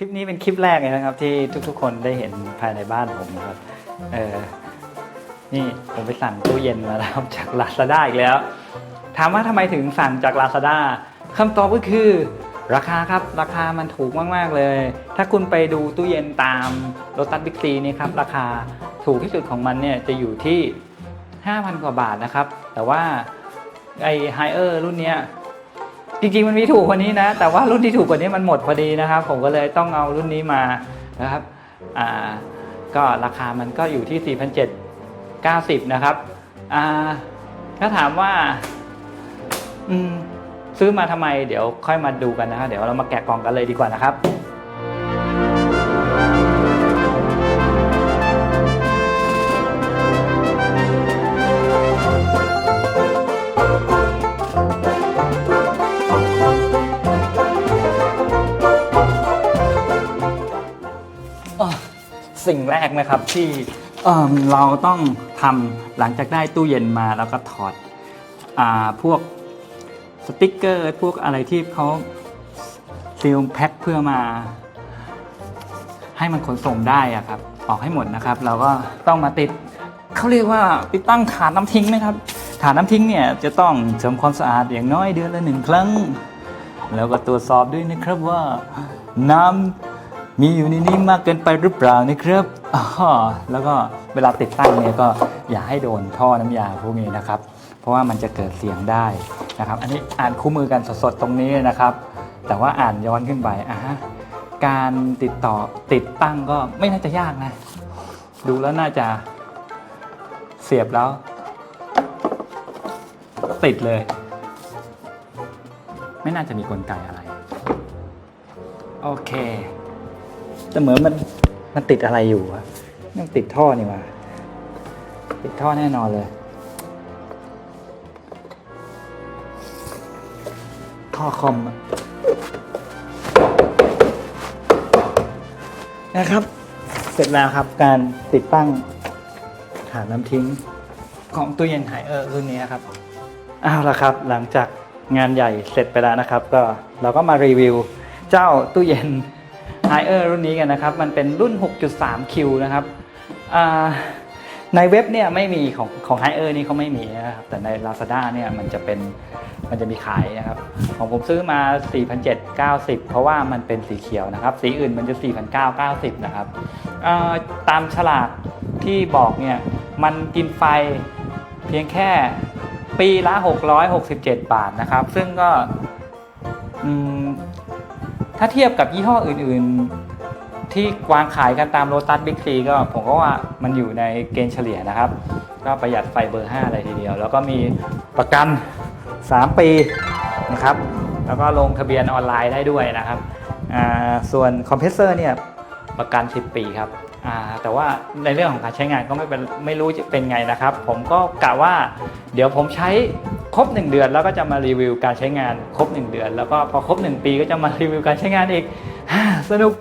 คลิปนี้เป็นคลิปแรกเลยนะครับ ที่ทุกๆ คนได้เห็นภายในบ้านผมนะครับ เออนี่ผมไปสั่งตู้เย็นมาแล้วจาก Lazada อีกแล้ว ถามว่าทำไมถึงสั่งจาก Lazada คำตอบก็คือราคาครับ ราคามันถูกมากๆเลย ถ้าคุณไปดูตู้เย็นตามโ o ตัสบิ๊กซีนี่ครับ ราคาถูกที่สุดของมันเนี่ยจะอยู่ที่ 5,000 กว่าบาทนะครับ แต่ว่าไอไฮเออร์รุ่นนี้ จริงๆมันมีถูกกว่านี้นะ แต่ว่ารุ่นที่ถูกกว่านี้มันหมดพอดีนะครับ ผมก็เลยต้องเอารุ่นนี้มานะครับอ่าก็ราคามันก็อยู่ที่ 4,790 นะครับอ่าถ้าถามว่าอืมซื้อมาทำไมเดี๋ยวค่อยมาดูกันนะครับเดี๋ยวเรามาแกะกล่องกันเลยดีกว่านะครับ สิ่งแรกนะครับที่เอิ่มเราต้องทำหลังจากได้ตู้เย็นมาแล้วก็ถอดอาพวกสติกเกอร์ พวกอะไรที่เขาซีลแพ็คเพื่อมา ให้มันขนส่งได้อะครับออกให้หมดนะครับ เราก็ต้องมาติดเขาเรียกว่าติดตั้งฐานน้ำทิ้งนะครับฐานน้ำทิ้งเนี่ยจะต้องทำความสะอาดอย่างน้อยเดือนละหนึ่งครั้ง แล้วก็ตรวจสอบด้วยนะครับว่าน้ำ มีอยู่ในนี้มากเกินไปหรือเปล่านะครับอ้อแล้วก็เวลาติดตั้งเนี่ยก็อย่าให้โดนท่อน้ำยาพวกนี้นะครับ เพราะว่ามันจะเกิดเสียงได้นะครับ อันนี้อ่านคู่มือกันสดๆตรงนี้นะครับ แต่ว่าอ่านย้อนขึ้นไปอะฮะการติดต่อติดตั้งก็ไม่น่าจะยากนะ ดูแล้วน่าจะเสียบแล้ว ติดเลย ไม่น่าจะมีกลไกอะไร โอเค แต่เหมือนมันมันติดอะไรอยู่อะมันติดท่อนี่ว่าติดท่อแน่นอนเลย ท่อคอมนะครับ เสร็จแล้วครับการติดตั้งฐานน้ำทิ้งของตู้เย็นไฮเออร์รุ่นนี้ครับเอาละครับ หลังจากงานใหญ่เสร็จไปแล้วนะครับ ก็เราก็มารีวิวเจ้าตู้เย็น ไฮเออร์รุ่นนี้กันนะครับ มันเป็นรุ่น 6.3Q นะครับในเว็บเนี่ยไม่มีของของไฮเออร์นี่เขาไม่มีนะครับ แต่ใน Lazada เนี่ยมันจะเป็นมันจะมีขายนะครับ ของผมซื้อมา 4,790 เพราะว่ามันเป็นสีเขียวนะครับ สีอื่นมันจะ 4,990 นะครับตามฉลากที่บอกเนี่ยมันกินไฟเพียงแค่ปีละ 667 บาทนะครับ ซึ่งก็ ถ้าเทียบกับยี่ห้ออื่นๆ ที่วางขายกันตามโรตัสบิ๊กซีก็ผมก็ว่ามันอยู่ในเกณฑ์เฉลี่ยนะครับ ก็ประหยัดไฟเบอร์ 5 เลยทีเดียว แล้วก็มีประกัน 3 ปีนะครับ แล้วก็ลงทะเบียนออนไลน์ได้ด้วยนะครับ ส่วนคอมเพรสเซอร์เนี่ยประกัน 10 ปีครับ อ่าแต่ว่าในเรื่องของการใช้งานก็ไม่เป็นไม่รู้จะเป็นไงนะครับ ผมก็กะว่า เดี๋ยวผมใช้ครบ 1 เดือนแล้วก็จะมารีวิวการใช้งานครบ 1 เดือน แล้วก็พอครบ 1 ปีก็จะมารีวิวการใช้งานอีกสนุก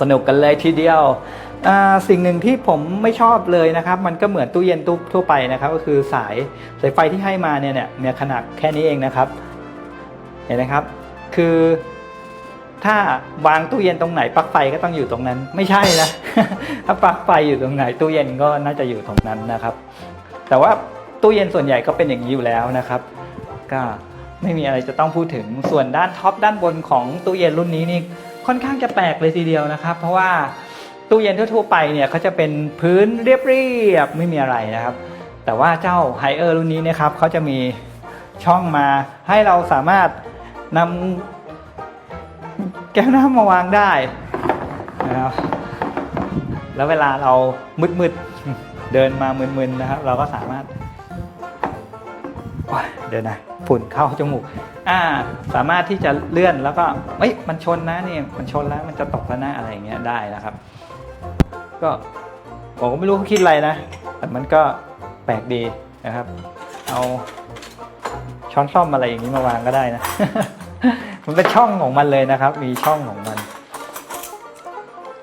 สนุกกันเลยทีเดียวสิ่งหนึ่งที่ผมไม่ชอบเลยนะครับ มันก็เหมือนตู้เย็นตู้ทั่วไปนะครับ ก็คือสายสายไฟที่ให้มาเนี่ยเนี่ยมีขนาดแค่นี้เองนะครับ เห็นไหมครับ คือ ถ้าวางตู้เย็นตรงไหนปลั๊กไฟก็ต้องอยู่ตรงนั้น ไม่ใช่นะ ถ้าปลั๊กไฟอยู่ตรงไหนตู้เย็นก็น่าจะอยู่ตรงนั้นนะครับ แต่ว่าตู้เย็นส่วนใหญ่ก็เป็นอย่างนี้อยู่แล้วนะครับ ก็ไม่มีอะไรจะต้องพูดถึงส่วนด้านท็อปด้านบนของตู้เย็นรุ่นนี้นี่ค่อนข้างจะแปลกเลยทีเดียวนะครับ เพราะว่าตู้เย็นทั่วๆไปเนี่ยเขาจะเป็นพื้นเรียบๆไม่มีอะไรนะครับ แต่ว่าเจ้าไฮเออร์รุ่นนี้นะครับเขาจะมีช่องมาให้เราสามารถนำ แก้วน้ำมาวางได้นะครับแล้วเวลาเรามืดๆเดินมามึนๆนะครับ เราก็สามารถเดี๋ยวนะฝุ่นเข้าจมูกอ่าสามารถที่จะเลื่อนแล้วก็เอ้ยมันชนนะนี่มันชนแล้วมันจะตกแล้วนะอะไรอย่างเงี้ยได้นะครับ ก็ผมก็ไม่รู้เขาคิดอะไรนะแต่มันก็แปลกดีนะครับ เอาช้อนซ่อมอะไรอย่างนี้มาวางก็ได้นะ มันเป็นช่องของมันเลยนะครับ มีช่องของมัน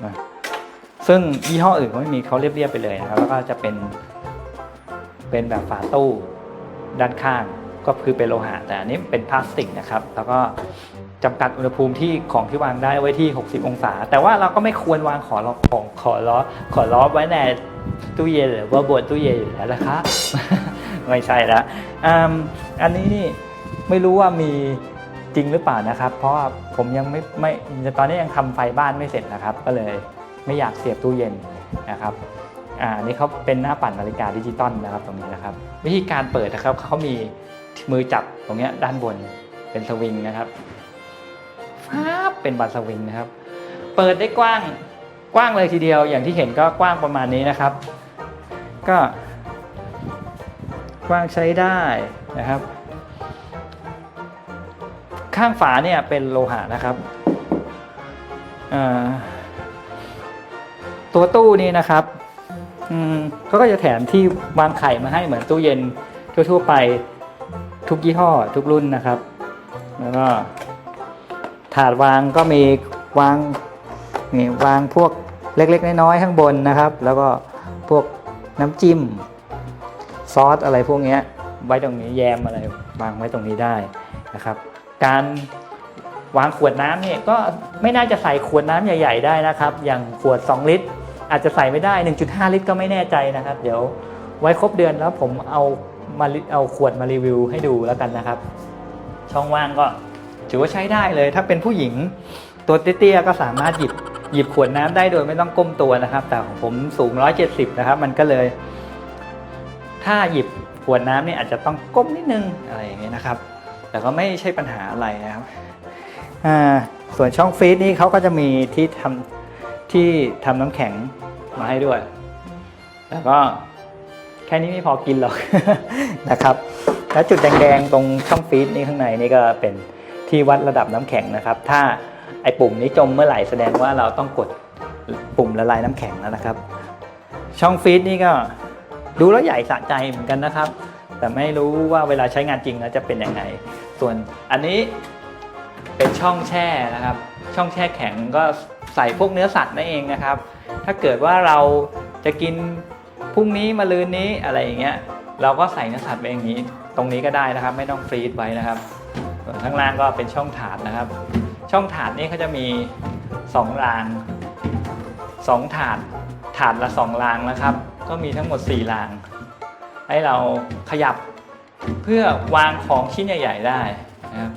นะซึ่งยี่ห้ออื่นก็ไม่มีเขาเรียบๆไปเลยนะครับ แล้วก็จะเป็น เป็นแบบฝาตู้ด้านข้างก็คือเป็นโลหะแต่อันนี้เป็นพลาสติกนะครับ แล้วก็จำกัดอุณหภูมิที่ของที่วางได้ไว้ที่ 60 องศา แต่ว่าเราก็ไม่ควรวางขอล้อของขอล้อขอล้อไว้ในตู้เย็นหรือว่าบนตู้เย็นอยู่แล้วนะคะไม่ใช่ละอ,อันนี้ไม่รู้ว่ามี จริงหรือเปล่านะครับ เพราะว่าผมยังไม่ไม่ตอนนี้ยังทำไฟบ้านไม่เสร็จนะครับ ก็เลยไม่อยากเสียบตู้เย็นนะครับอ่านี่เขาเป็นหน้าปั่นนาฬิกาดิจิตอลนะครับตรงนี้นะครับ วิธีการเปิดนะครับเขามีมือจับตรงเนี้ยด้านบนเป็นสวิงนะครับฟ้าบเป็นบัตรสวิงนะครับ เปิดได้กว้างกว้างเลยทีเดียว อย่างที่เห็นก็กว้างประมาณนี้นะครับ ก็กว้างใช้ได้นะครับ ข้างฝาเนี่ยเป็นโลหะนะครับตัวตู้นี้นะครับเขาก็จะแถมที่วางไข่มาให้เหมือนตู้เย็นทั่วๆไปทุกยี่ห้อทุกรุ่นนะครับ แล้วก็ถาดวางก็มีวางนี่วางพวกเล็กๆ น้อยๆข้างบนนะครับ แล้วก็พวกน้ำจิ้มซอสอะไรพวกนี้ไว้ตรงนี้แยมอะไรวางไว้ตรงนี้ได้นะครับ การวางขวดน้ำเนี่ยก็ไม่น่าจะใส่ขวดน้ำใหญ่ ๆ ได้นะครับ อย่างขวด 2 ลิตร อาจจะใส่ไม่ได้ 1.5 ลิตรก็ไม่แน่ใจนะครับ เดี๋ยวไว้ครบเดือนแล้วผมเอามาเอาขวดมารีวิวให้ดูแล้วกันนะครับ ช่องว่างก็ถือว่าใช้ได้เลย ถ้าเป็นผู้หญิงตัวเตี้ยๆก็สามารถหยิบหยิบขวดน้ำได้โดยไม่ต้องก้มตัวนะครับ แต่ของผมสูง 170 นะครับ มันก็เลย ถ้าหยิบขวดน้ำเนี่ยอาจจะต้องก้มนิดนึงอะไรอย่างเงี้ยนะครับ แต่ก็ไม่ใช่ปัญหาอะไรนะครับส่วนช่องฟรีซนี่เขาก็จะมีที่ทำที่ทำน้ำแข็งมาให้ด้วย แต่ก็แค่นี้ไม่พอกินหรอกนะครับ แล้วจุดแดงๆตรงช่องฟรีซนี่ข้างในนี่ก็เป็นที่วัดระดับน้ำแข็งนะครับ ถ้าไอ้ปุ่มนี้จมเมื่อไหร่แสดงว่าเราต้องกดปุ่มละลายน้ำแข็งแล้วนะครับ ช่องฟรีซนี่ก็ดูแล้วใหญ่สะใจเหมือนกันนะครับ แต่ไม่รู้ว่าเวลาใช้งานจริงแล้วจะเป็นยังไง ส่วนอันนี้เป็นช่องแช่นะครับ ช่องแช่แข็งก็ใส่พวกเนื้อสัตว์นั่นเองนะครับ ถ้าเกิดว่าเราจะกินพรุ่งนี้มาลืนนี้อะไรอย่างเงี้ยเราก็ใส่เนื้อสัตว์ไปอย่างนี้ ตรงนี้ก็ได้นะครับ ไม่ต้องฟรีซไว้นะครับส่วนข้างล่างก็เป็นช่องถาดนะครับ ช่องถาดนี่เขาจะมี 2 ราง 2 ถาด ถาดละ 2 รางนะครับ ก็มีทั้งหมด 4 ราง ให้เราขยับ เพื่อวางของชิ้นใหญ่ๆได้นะครับ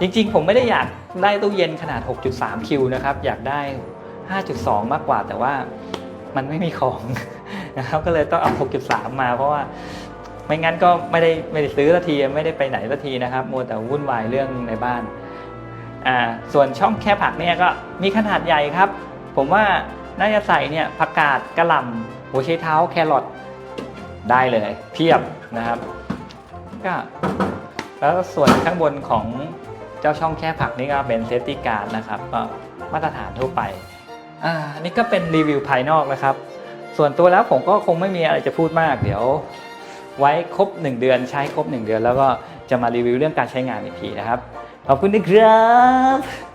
จริงๆ ผมไม่ได้อยากได้ตู้เย็นขนาด 6.3 คิวนะครับ อยากได้ 5.2 มากกว่าแต่ว่ามันไม่มีของนะครับก็เลยต้องเอา 6.3 มาเพราะว่าไม่งั้นก็ไม่ได้ไม่ได้ซื้อสักทีไม่ได้ไปไหนสักทีนะครับมัวแต่วุ่นวายเรื่องในบ้านอ่าส่วนช่องแค่ผักเนี่ยก็มีขนาดใหญ่ครับ ผมว่าน่าจะใส่เนี่ยผักกาดกระหล่ำหัวไชเท้าแครอทได้เลยเพียบนะครับ ก็แล้วส่วนข้างบนของเจ้าช่องแค่ผักนี่ก็เป็นเซฟตี้การ์ดนะครับก็มาตรฐานทั่วไปอ่านนี่ก็เป็นรีวิวภายนอกนะครับ ส่วนตัวแล้วผมก็คงไม่มีอะไรจะพูดมาก เดี๋ยว ไว้ครบ 1 เดือนใช้ครบ 1 เดือน แล้วก็จะมารีวิวเรื่องการใช้งานอีกทีนะครับ ขอบคุณนะครับ